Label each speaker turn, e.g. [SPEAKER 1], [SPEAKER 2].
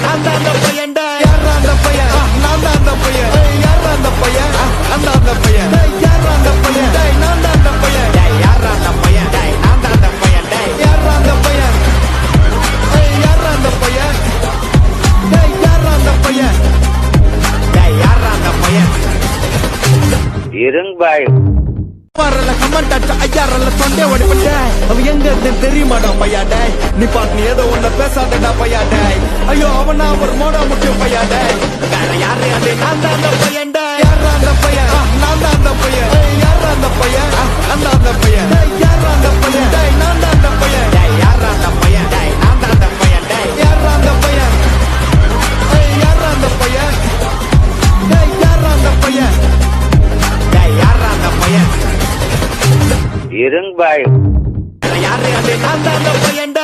[SPEAKER 1] நான் தான் அந்த பையன் யாரா அந்த பையன் நான் தான் அந்த பையன் ஏய், அந்த பையன் ஆ, நான் அந்த பையன் டேய், அந்த பையன் நான் தான் அந்த பையன் டேய், அந்த பையன் நான் தான் அந்த பையன் டேய், அந்த பையன் அந்த பையன் அந்த பையன் அந்த பையன்
[SPEAKER 2] இருங்க பாய்
[SPEAKER 1] கமெண்ட் அடிச்ச அவ எங்க தெரியுமாடா பையா டேய் நீ பாட்டு நீ ஏதோ ஒண்ணு பேசாதடா பையா டேய் ஐயோ அவனா ஒரு மோட முக்கிய பையா டேய் வேற யாரு அது? நான் தான் அந்த பையன் டேய் யாரா அந்த பையன்? ஆ, நான் தான் அந்த பையன். ஏய், யாரா அந்த பையன்? ஆ, நான் தான் அந்த பையன். டேய், யாரா அந்த பையன்? டேய் நான் தான் அந்த பையன். டேய் யாரா அந்த பையன்? டேய் நான் தான் அந்த பையன். டேய் யாரா அந்த பையன்? ஏய், யாரா அந்த பையன்? டேய் யாரா அந்த பையன்? டேய் யாரா அந்த பையன்?
[SPEAKER 2] இருங்க பாய்.
[SPEAKER 1] யாரு அது நான் தான் அந்த பையன்